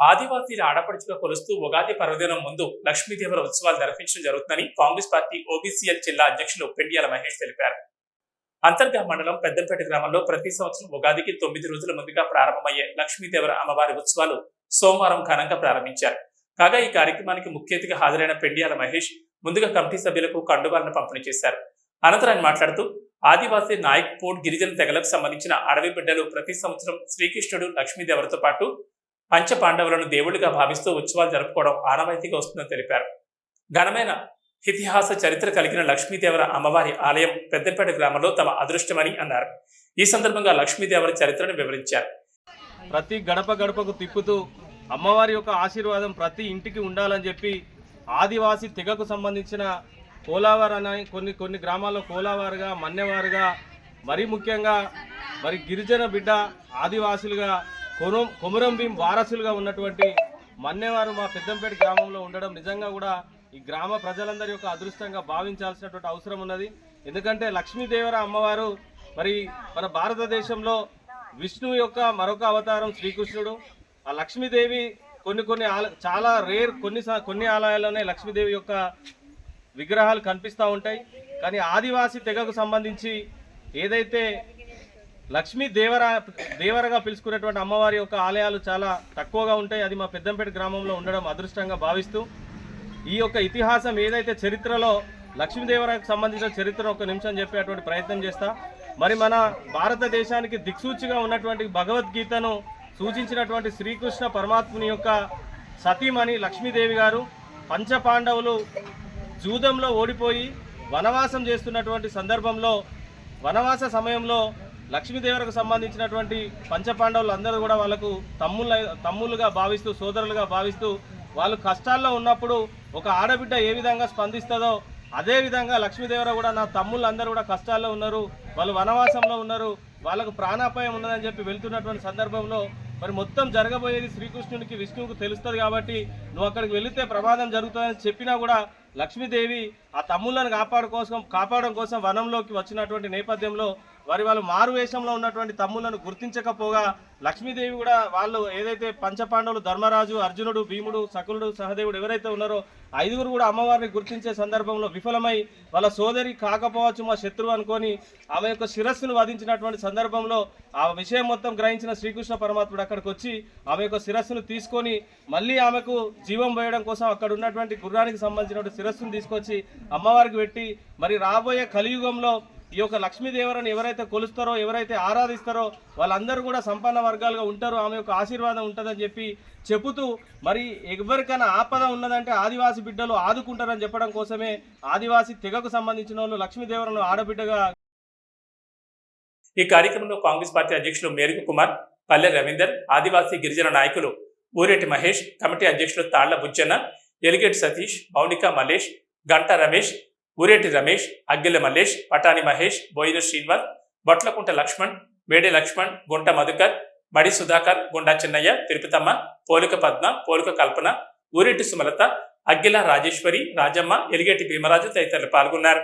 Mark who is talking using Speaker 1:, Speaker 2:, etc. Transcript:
Speaker 1: ఆదివాసీల ఆడపడుచుగా కొలుస్తూ ఉగాది పర్వదినం ముందు లక్ష్మీదేవర ఉత్సవాలు నిర్వహించడం జరుగుతుందని కాంగ్రెస్ పార్టీ ఓబీసీఎల్ జిల్లా అధ్యక్షులు పెండియాల మహేష్ తెలిపారు. అంతర్గా మండలం పెద్దంపేట గ్రామంలో ప్రతి సంవత్సరం ఉగాదికి తొమ్మిది రోజుల ముందుగా ప్రారంభమయ్యే లక్ష్మీదేవర అమ్మవారి ఉత్సవాలు సోమవారం ఘనంగా ప్రారంభించారు. కాగా ఈ కార్యక్రమానికి ముఖ్య అతిథిగా హాజరైన పెండియాల మహేష్ ముందుగా కమిటీ సభ్యులకు కండువాలను పంపిణీ చేశారు. అనంతరం ఆయన మాట్లాడుతూ ఆదివాసీ నాయక్ పోర్ట్ గిరిజన తెగలకు సంబంధించిన అడవి బిడ్డలు ప్రతి సంవత్సరం శ్రీకృష్ణుడు లక్ష్మీదేవరతో పాటు పంచ పాండవులను దేవుడిగా భావిస్తూ ఉత్సవాలు జరుపుకోవడం ఆనవాయితీగా వస్తుందని తెలిపారు. ఘనమైన ఇతిహాస చరిత్ర కలిగిన లక్ష్మీదేవర అమ్మవారి ఆలయం పెద్దపేట గ్రామంలో తమ అదృష్టమని అన్నారు. ఈ సందర్భంగా లక్ష్మీదేవర చరిత్రను వివరించారు.
Speaker 2: ప్రతి గడప గడపకు తిప్పుతూ అమ్మవారి యొక్క ఆశీర్వాదం ప్రతి ఇంటికి ఉండాలని చెప్పి ఆదివాసి తెగకు సంబంధించిన కోలావారు అని కొన్ని కొన్ని గ్రామాల్లో కోలావారుగా మన్నెవారుగా మరీ ముఖ్యంగా మరి గిరిజన బిడ్డ ఆదివాసులుగా కొరం కొమురం భీం వారసులుగా ఉన్నటువంటి మన్నేవారు మా పెద్దంపేట గ్రామంలో ఉండడం నిజంగా కూడా ఈ గ్రామ ప్రజలందరి యొక్క అదృష్టంగా భావించాల్సినటువంటి అవసరం ఉన్నది. ఎందుకంటే లక్ష్మీదేవర అమ్మవారు మరి మన భారతదేశంలో విష్ణువు యొక్క మరొక అవతారం శ్రీకృష్ణుడు. ఆ లక్ష్మీదేవి కొన్ని కొన్ని చాలా రేర్ కొన్ని సా- కొన్ని ఆలయాల్లోనే లక్ష్మీదేవి యొక్క విగ్రహాలు కనిపిస్తూ ఉంటాయి. కానీ ఆదివాసీ తెగకు సంబంధించి ఏదైతే లక్ష్మీ దేవర దేవరగా పిలుచుకునేటువంటి అమ్మవారి యొక్క ఆలయాలు చాలా తక్కువగా ఉంటాయి. అది మా పెద్దంపేట గ్రామంలో ఉండడం అదృష్టంగా భావిస్తూ ఈ యొక్క ఇతిహాసం ఏదైతే చరిత్రలో లక్ష్మీదేవరాకు సంబంధించిన చరిత్ర ఒక నిమిషం చెప్పేటువంటి ప్రయత్నం చేస్తా. మరి మన భారతదేశానికి దిక్సూచిగా ఉన్నటువంటి భగవద్గీతను సూచించినటువంటి శ్రీకృష్ణ పరమాత్ముని యొక్క సతీమణి లక్ష్మీదేవి గారు పంచపాండవులు జూదంలో ఓడిపోయి వనవాసం చేస్తున్నటువంటి సందర్భంలో వనవాస సమయంలో లక్ష్మీదేవరకు సంబంధించినటువంటి పంచపాండవులు అందరూ కూడా వాళ్ళకు తమ్ముళ్ళ తమ్ముళ్ళుగా భావిస్తూ సోదరులుగా భావిస్తూ వాళ్ళు కష్టాల్లో ఉన్నప్పుడు ఒక ఆడబిడ్డ ఏ విధంగా స్పందిస్తుందో అదే విధంగా లక్ష్మీదేవర కూడా నా తమ్ముళ్ళు అందరూ కూడా కష్టాల్లో ఉన్నారు వాళ్ళు వనవాసంలో ఉన్నారు వాళ్ళకు ప్రాణాపాయం ఉన్నదని చెప్పి వెళ్తున్నటువంటి సందర్భంలో మరి మొత్తం జరగబోయేది శ్రీకృష్ణునికి విష్ణువుకు తెలుస్తుంది కాబట్టి నువ్వు అక్కడికి వెళితే ప్రమాదం జరుగుతుందని చెప్పినా కూడా లక్ష్మీదేవి ఆ తమ్ముళ్ళను కాపాడు కోసం కాపాడడం కోసం వనంలోకి వచ్చినటువంటి నేపథ్యంలో వారి వాళ్ళు మారు వేషంలో ఉన్నటువంటి తమ్ములను గుర్తించకపోగా లక్ష్మీదేవి కూడా వాళ్ళు ఏదైతే పంచపాండవులు ధర్మరాజు అర్జునుడు భీముడు సకులుడు సహదేవుడు ఎవరైతే ఉన్నారో ఐదుగురు కూడా అమ్మవారిని గుర్తించే సందర్భంలో విఫలమై వాళ్ళ సోదరి కాకపోవచ్చు మా శత్రువు అనుకొని ఆమె యొక్క శిరస్సును వధించినటువంటి సందర్భంలో ఆ విషయం మొత్తం గ్రహించిన శ్రీకృష్ణ పరమాత్ముడు అక్కడికి వచ్చి ఆమె యొక్క శిరస్సును తీసుకొని మళ్ళీ ఆమెకు జీవం పోయడం కోసం అక్కడ ఉన్నటువంటి గుర్రానికి సంబంధించినటువంటి శిరస్సును తీసుకొచ్చి అమ్మవారికి పెట్టి మరి రాబోయే కలియుగంలో ఈ యొక్క లక్ష్మీదేవరని ఎవరైతే కొలుస్తారో ఎవరైతే ఆరాధిస్తారో వాళ్ళందరూ కూడా సంపన్న వర్గాలుగా ఉంటారో. ఆమె యొక్క ఆశీర్వాదం ఉంటుందని చెప్పి చెబుతూ మరి ఎవరికైనా ఆపద ఉన్నదంటే ఆదివాసి బిడ్డలు ఆదుకుంటారని చెప్పడం కోసమే ఆదివాసి తెగకు సంబంధించిన వాళ్ళు లక్ష్మీదేవరను ఆడబిడ్డగా
Speaker 1: ఈ కార్యక్రమంలో కాంగ్రెస్ పార్టీ అధ్యక్షులు మేరుగు కుమార్ పల్లె రవీందర్ ఆదివాసీ గిరిజన నాయకులు ఊరేటి మహేష్ కమిటీ అధ్యక్షులు తాళ్ళ బుజ్జన్న ఎలిగేటి సతీష్ మౌనిక మల్లేష్ గంట రమేష్ ఊరేటి రమేష్ అగ్గిల మల్లేష్ పటాని మహేష్ బోయిన శ్రీనివాస్ బొట్లకుంట లక్ష్మణ్ వేడే లక్ష్మణ్ గుంట మధుకర్ మడి సుధాకర్ గుండా చిన్నయ్య తిరుపతమ్మ పోలిక పద్మ పోలిక కల్పన ఊరేటి సుమలత అగ్గిల రాజేశ్వరి రాజమ్మ ఎలిగేటి భీమరాజు తదితరులు పాల్గొన్నారు.